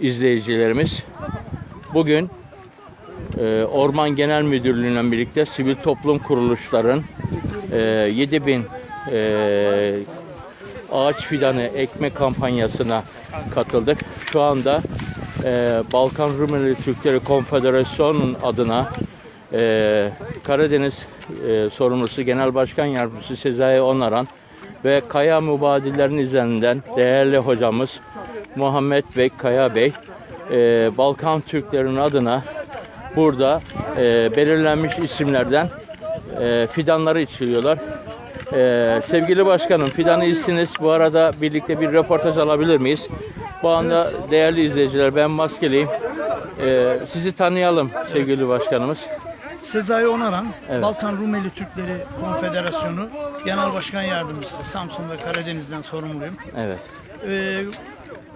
izleyicilerimiz. Bugün e, Orman Genel Müdürlüğü'yle birlikte sivil toplum kuruluşların e, 7000 e, ağaç fidanı ekme kampanyasına katıldık. Şu anda e, Balkan Rumeli Türkleri Konfederasyonu'nun adına e, Karadeniz e, sorumlusu Genel Başkan Yardımcısı Sezai Onaran ve Kaya Mübadillerinin izlerinden değerli hocamız Muhammed Bey Kaya Bey e, Balkan Türklerinin adına burada e, belirlenmiş isimlerden e, fidanları içiriyorlar. E, sevgili başkanım fidanı içsiniz. Bu arada birlikte bir röportaj alabilir miyiz? Bu anda değerli izleyiciler ben maskeliyim. E, sizi tanıyalım sevgili başkanımız. Sezai Onaran, Evet. Balkan Rumeli Türkleri Konfederasyonu Genel Başkan Yardımcısı. Samsun ve Karadeniz'den sorumluyum. Evet. Ee,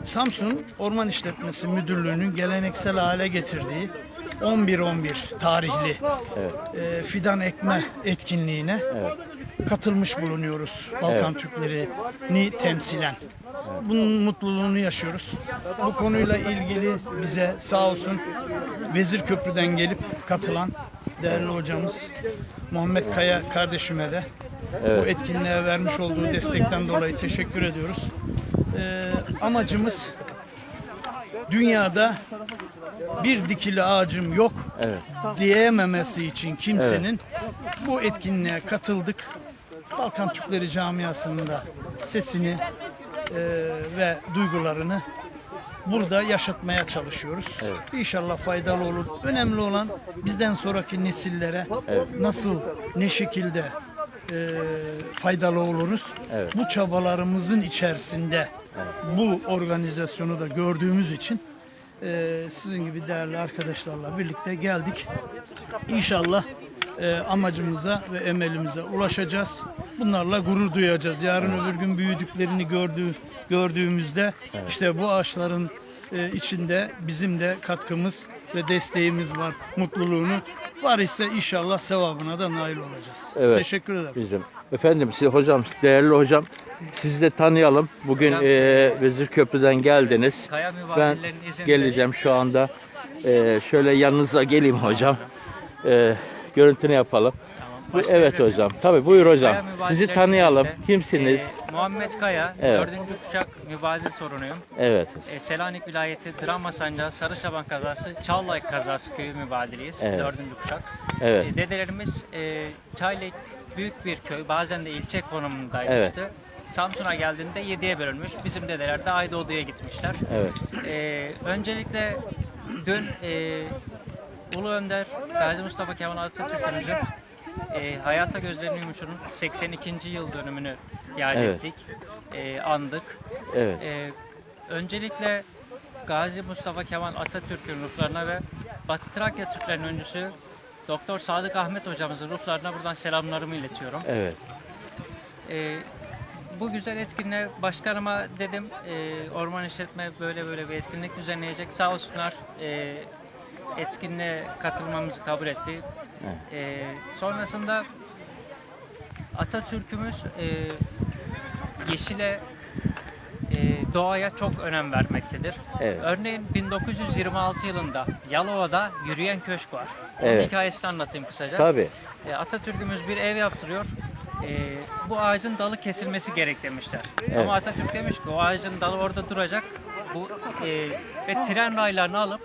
Samsun Orman İşletmesi Müdürlüğü'nün geleneksel hale getirdiği 11-11 tarihli e, fidan ekme etkinliğine katılmış bulunuyoruz. Balkan Türklerini temsilen. Bunun mutluluğunu yaşıyoruz. Bu konuyla ilgili bize sağ olsun Vezir Köprü'den gelip katılan değerli hocamız Muhammed Kaya kardeşime de bu etkinliğe vermiş olduğu destekten dolayı teşekkür ediyoruz. Ee, amacımız dünyada bir dikili ağacım yok Evet. diyememesi için kimsenin bu etkinliğe katıldık. Balkan Türkleri camiasında sesini e, ve duygularını burada yaşatmaya çalışıyoruz. İnşallah faydalı olur. Önemli olan bizden sonraki nesillere nasıl, ne şekilde e, faydalı oluruz. Bu çabalarımızın içerisinde bu organizasyonu da gördüğümüz için e, sizin gibi değerli arkadaşlarla birlikte geldik. İnşallah e, amacımıza ve emelimize ulaşacağız. Bunlarla gurur duyacağız. Yarın öbür gün büyüdüklerini gördüğü, gördüğümüzde işte bu ağaçların e, içinde bizim de katkımız ve desteğimiz var. Mutluluğunu var ise inşallah sevabına da nail olacağız. Evet. Teşekkür ederim. Bizim. Efendim siz hocam, değerli hocam sizi de tanıyalım. Bugün e, Vezir Köprü'den geldiniz. Kaya Ben geleceğim şu anda. E, şöyle yanınıza geleyim hocam. E, görüntünü yapalım. Bu- evet hocam. Tabii buyur hocam. Kaya Sizi tanıyalım. izinde, Kimsiniz? e, Muhammed Kaya, Evet. dördüncü kuşak mübadil torunuyum. Evet. E, Selanik vilayeti Drama Sancağı Sarıçaban kazası, Çallay kazası köyü mübadiliyiz. Evet. Dördüncü kuşak. Evet. E, dedelerimiz e, Çaylak büyük bir köy, bazen de ilçe konumundaymıştı. Samsun'a geldiğinde yediye bölünmüş. Bizim dedeler de Aydoğdu'ya gitmişler. Evet. Ee, öncelikle dün e, Ulu Önder Gazi Mustafa Kemal Atatürk'ümüzün e, hayata gözlerini yumuşunun 82. yıl dönümünü yad Evet. ettik, e, andık. Evet. E, öncelikle Gazi Mustafa Kemal Atatürk'ün ruhlarına ve Batı Trakya Türklerinin öncüsü Doktor Sadık Ahmet hocamızın ruhlarına buradan selamlarımı iletiyorum. Evet. Ee, bu güzel etkinliğe başkanıma dedim e, orman işletme böyle böyle bir etkinlik düzenleyecek. Sağ olsunlar e, etkinliğe katılmamızı kabul etti. E, sonrasında Atatürk'ümüz e, yeşile e, doğaya çok önem vermektedir. Evet. Örneğin 1926 yılında Yalova'da yürüyen köşk var. Onun Evet. hikayesini anlatayım kısaca. Tabii. E, Atatürk'ümüz bir ev yaptırıyor. E, bu ağacın dalı kesilmesi gerek demişler. Ama Atatürk demiş ki o ağacın dalı orada duracak. Bu e, ve tren raylarını alıp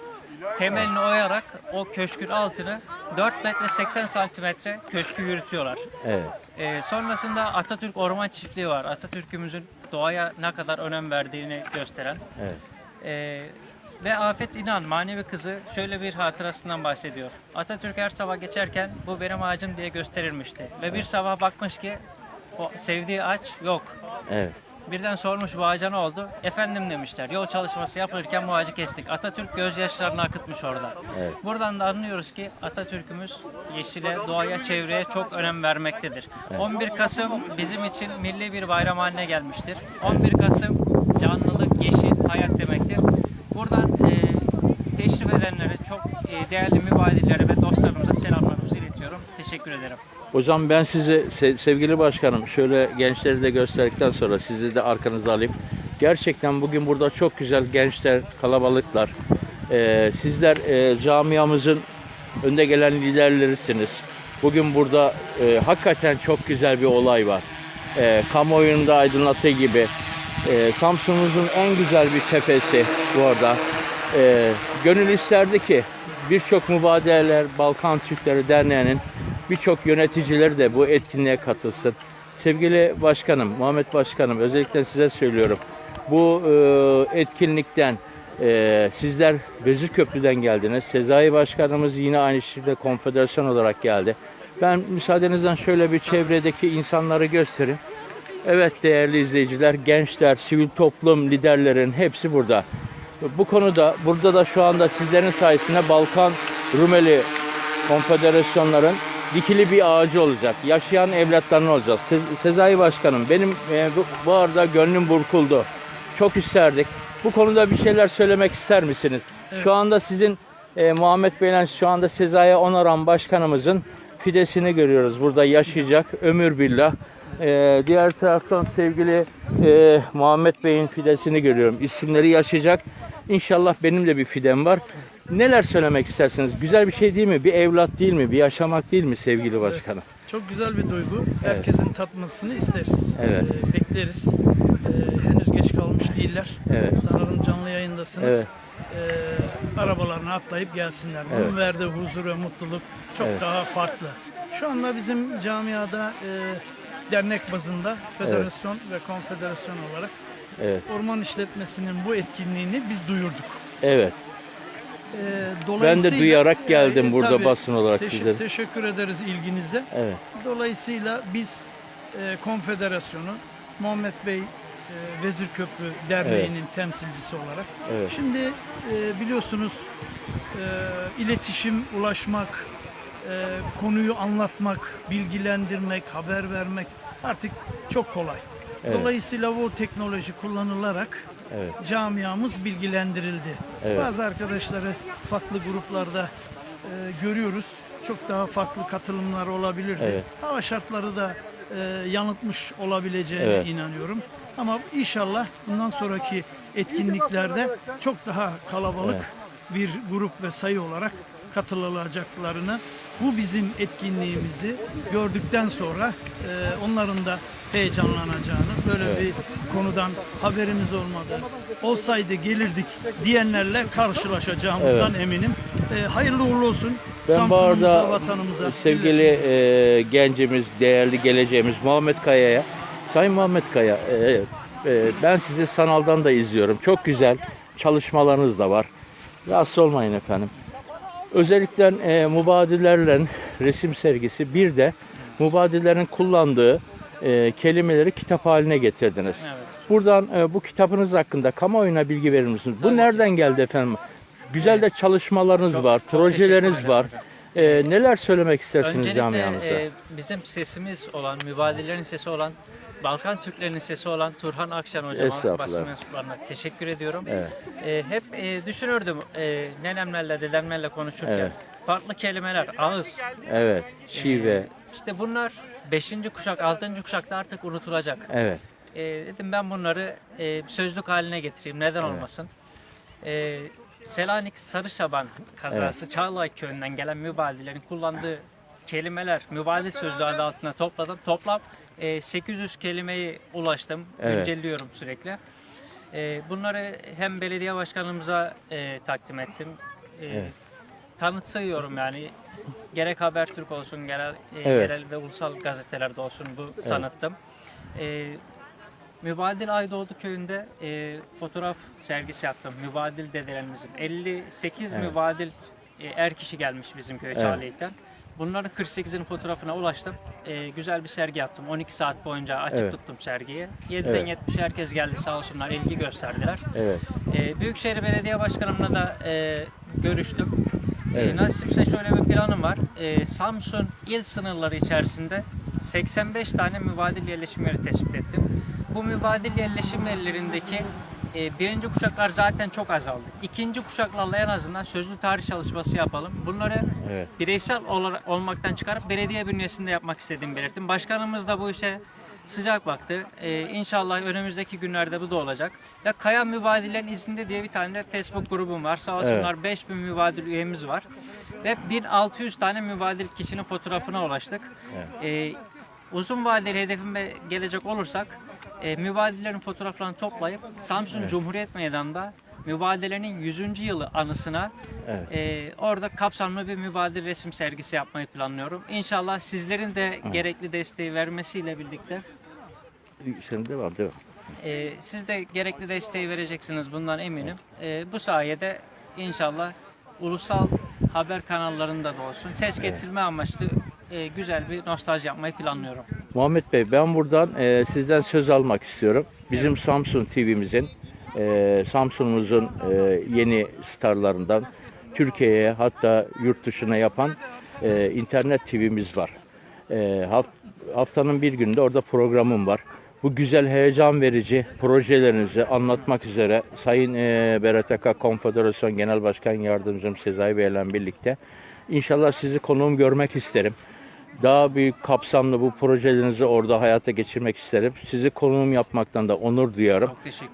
temelini oyarak o köşkün altını 4 metre 80 santimetre köşkü yürütüyorlar. Evet. E, sonrasında Atatürk Orman Çiftliği var. Atatürk'ümüzün doğaya ne kadar önem verdiğini gösteren. Evet. Ee, ve Afet İnan manevi kızı şöyle bir hatırasından bahsediyor. Atatürk her sabah geçerken bu benim ağacım diye gösterilmişti. Ve bir sabah bakmış ki o sevdiği ağaç yok. Evet. Birden sormuş bu ağaca ne oldu? Efendim demişler. Yol çalışması yapılırken bu ağacı kestik. Atatürk gözyaşlarını akıtmış orada. Evet. Buradan da anlıyoruz ki Atatürk'ümüz yeşile, doğaya, çevreye çok önem vermektedir. 11 Kasım bizim için milli bir bayram haline gelmiştir. 11 Kasım canlılık, yeşil, hayat demektir. Buradan e, teşrif edenlere, çok e, değerli mübadillere ve dostlarımıza iletiyorum. Teşekkür ederim. Hocam ben sizi se- sevgili başkanım şöyle gençleri de gösterdikten sonra sizi de arkanıza alayım. Gerçekten bugün burada çok güzel gençler, kalabalıklar. Ee, sizler e, camiamızın önde gelen liderlerisiniz. Bugün burada e, hakikaten çok güzel bir olay var. E, kamuoyunda aydınlattığı gibi e, Samsun'umuzun en güzel bir tepesi bu arada. E, gönül isterdi ki birçok mübadeleler Balkan Türkleri Derneği'nin birçok yöneticileri de bu etkinliğe katılsın. Sevgili başkanım, Muhammed Başkanım özellikle size söylüyorum. Bu e, etkinlikten e, sizler Vezirköprü'den geldiniz. Sezai Başkanımız yine aynı şekilde konfederasyon olarak geldi. Ben müsaadenizden şöyle bir çevredeki insanları göstereyim. Evet değerli izleyiciler, gençler, sivil toplum liderlerin hepsi burada. Bu konuda burada da şu anda sizlerin sayesinde Balkan Rumeli konfederasyonların dikili bir ağacı olacak. Yaşayan evlatlarını olacak. Se- Sezai Başkanım benim e, bu, bu arada gönlüm burkuldu. Çok isterdik. Bu konuda bir şeyler söylemek ister misiniz? Şu anda sizin e, Muhammed Bey'le şu anda Sezai Onaran Başkanımızın fidesini görüyoruz. Burada yaşayacak ömür billah. E, diğer taraftan sevgili e, Muhammed Bey'in fidesini görüyorum. İsimleri yaşayacak. İnşallah benim de bir fidem var. Neler söylemek istersiniz? Güzel bir şey değil mi? Bir evlat değil mi? Bir yaşamak değil mi sevgili başkanım? Çok güzel bir duygu. Herkesin tatmasını isteriz. Evet. Ee, bekleriz. Ee, henüz geç kalmış değiller. Evet. Sanırım canlı yayındasınız. Evet. Ee, arabalarına atlayıp gelsinler. Bunun Evet. verdiği huzur ve mutluluk çok Evet. daha farklı. Şu anda bizim camiada e, dernek bazında federasyon ve konfederasyon olarak Evet. orman işletmesinin bu etkinliğini biz duyurduk. Evet. Ee, Ben de duyarak geldim Ee, burada tabii. basın olarak Teşekkür, sizlere. teşekkür ederiz ilginize. Evet. Dolayısıyla biz e, konfederasyonu Muhammed Bey e, Vezirköprü Derneği'nin temsilcisi olarak Evet. şimdi e, biliyorsunuz e, iletişim, ulaşmak, e, konuyu anlatmak, bilgilendirmek, haber vermek artık çok kolay. Evet. Dolayısıyla bu teknoloji kullanılarak Evet. camiamız bilgilendirildi. Evet. Bazı arkadaşları farklı gruplarda e, görüyoruz. Çok daha farklı katılımlar olabilirdi. Evet. Hava şartları da e, yanıltmış olabileceğine Evet. inanıyorum. Ama inşallah bundan sonraki etkinliklerde çok daha kalabalık bir grup ve sayı olarak katılacaklarını bu bizim etkinliğimizi gördükten sonra e, onların da heyecanlanacağını böyle bir konudan haberimiz olmadı olsaydı gelirdik diyenlerle karşılaşacağımızdan eminim. E, hayırlı uğurlu olsun. Ben bu Samsun'umuza, arada vatanımıza, sevgili e, gencimiz, değerli geleceğimiz Muhammed Kaya'ya, Sayın Muhammed Kaya, e, e, ben sizi sanaldan da izliyorum. Çok güzel çalışmalarınız da var. Rahatsız olmayın efendim. Özellikle e, mubadilerle resim sergisi bir de mubadilerin kullandığı e, kelimeleri kitap haline getirdiniz. Evet. Buradan e, bu kitabınız hakkında kamuoyuna bilgi verir misiniz? Bu Tabii ki. nereden geldi efendim? Güzel de çalışmalarınız Çok- var, çok projeleriniz var. E, neler söylemek istersiniz camiamıza? e, bizim sesimiz olan, mübadelerin sesi olan, Balkan Türklerinin sesi olan Turhan Akşan hocama, basın mensuplarına teşekkür ediyorum. Evet. E, hep e, düşünürdüm e, nenemlerle, dedemlerle konuşurken. Evet. Farklı kelimeler, ağız. Evet, şive, e, işte bunlar 5. kuşak, 6. kuşakta artık unutulacak. evet, E, dedim ben bunları e, sözlük haline getireyim. Neden olmasın? E, Selanik Sarışaban kazası Çağlay köyünden gelen mübadelerin kullandığı kelimeler mübadil sözlüğü adı altında topladım. Toplam e, 800 kelimeyi ulaştım. Evet. Güncelliyorum sürekli. E, bunları hem belediye başkanımıza e, takdim ettim. E, Evet. Tanıtıyorum yani. Gerek Habertürk olsun, genel, e, Evet. yerel ve ulusal gazetelerde olsun bu tanıttım. E, Mübadil Aydoğdu köyünde e, fotoğraf sergisi yaptım. Mübadil dedelerimizin. 58 Evet. mübadil e, er kişi gelmiş bizim köye Evet. Çağlayan'dan. Bunların 48'inin fotoğrafına ulaştım. E, güzel bir sergi yaptım. 12 saat boyunca açık Evet. tuttum sergiyi. 7'den Evet. 70'e herkes geldi sağ olsunlar ilgi gösterdiler. evet, E, Büyükşehir Belediye Başkanımla da e, görüştüm. Evet. E, nasipse şöyle bir planım var. E, Samsun il sınırları içerisinde 85 tane mübadil yerleşim yeri tespit ettim. Bu mübadil yerleşim yerlerindeki e, birinci kuşaklar zaten çok azaldı. İkinci kuşaklarla en azından sözlü tarih çalışması yapalım. Bunları evet, bireysel olarak olmaktan çıkarıp belediye bünyesinde yapmak istediğimi belirttim. Başkanımız da bu işe sıcak baktı. Ee, inşallah önümüzdeki günlerde bu da olacak. Ve Kaya Mübadillerin izinde diye bir tane de Facebook grubum var. Sağ olsunlar 5000 mübadil üyemiz var. Ve 1600 tane mübadil kişinin fotoğrafına ulaştık. Ee, uzun vadeli hedefime gelecek olursak e, mübadillerin fotoğraflarını toplayıp Samsun Cumhuriyet Meydanı'nda mübadelenin 100. yılı anısına Evet. e, orada kapsamlı bir mübadil resim sergisi yapmayı planlıyorum. İnşallah sizlerin de gerekli desteği vermesiyle birlikte Sen devam devam. e, siz de gerekli desteği vereceksiniz bundan eminim. E, bu sayede inşallah ulusal haber kanallarında da olsun ses getirme amaçlı e, güzel bir nostalji yapmayı planlıyorum. Muhammed Bey ben buradan e, sizden söz almak istiyorum. Bizim Samsun TV'mizin, e, Samsun'umuzun e, yeni starlarından Türkiye'ye hatta yurt dışına yapan e, internet TV'miz var. E, haft- haftanın bir günde orada programım var. Bu güzel heyecan verici projelerinizi anlatmak üzere Sayın e, Berat Aka Konfederasyon Genel Başkan Yardımcım Sezai Bey ile birlikte inşallah sizi konuğum görmek isterim daha büyük kapsamlı bu projelerinizi orada hayata geçirmek isterim. Sizi konuğum yapmaktan da onur duyarım.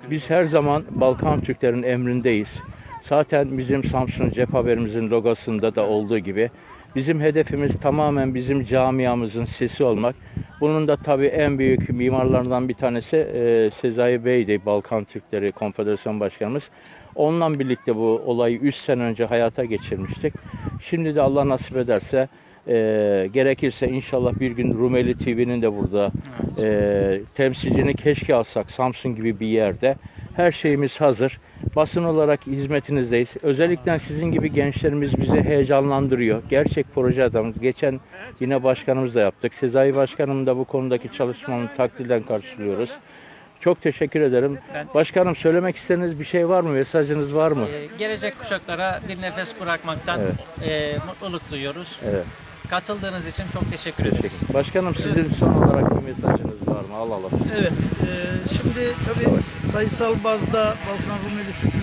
Biz her zaman Balkan Türklerin emrindeyiz. Zaten bizim Samsun Cep Haberimizin logosunda da olduğu gibi bizim hedefimiz tamamen bizim camiamızın sesi olmak. Bunun da tabii en büyük mimarlarından bir tanesi e, Sezai Bey'di, Balkan Türkleri Konfederasyon Başkanımız. Onunla birlikte bu olayı 3 sene önce hayata geçirmiştik. Şimdi de Allah nasip ederse e, gerekirse inşallah bir gün Rumeli TV'nin de burada e, temsilcini keşke alsak Samsun gibi bir yerde. Her şeyimiz hazır. Basın olarak hizmetinizdeyiz. Özellikle sizin gibi gençlerimiz bizi heyecanlandırıyor. Gerçek proje adamı. Geçen yine başkanımızla yaptık. Sezai Başkanım da bu konudaki çalışmamı takdirden karşılıyoruz. Çok teşekkür ederim. Ben- Başkanım söylemek istediğiniz bir şey var mı? Mesajınız var mı? E, gelecek kuşaklara bir nefes bırakmaktan e, mutluluk duyuyoruz. Evet. Katıldığınız için çok teşekkür ederiz. Başkanım sizin son olarak bir mesajınız var mı? Alalım. Evet, e, şimdi tabii sayısal bazda Balkan Rumeli Türk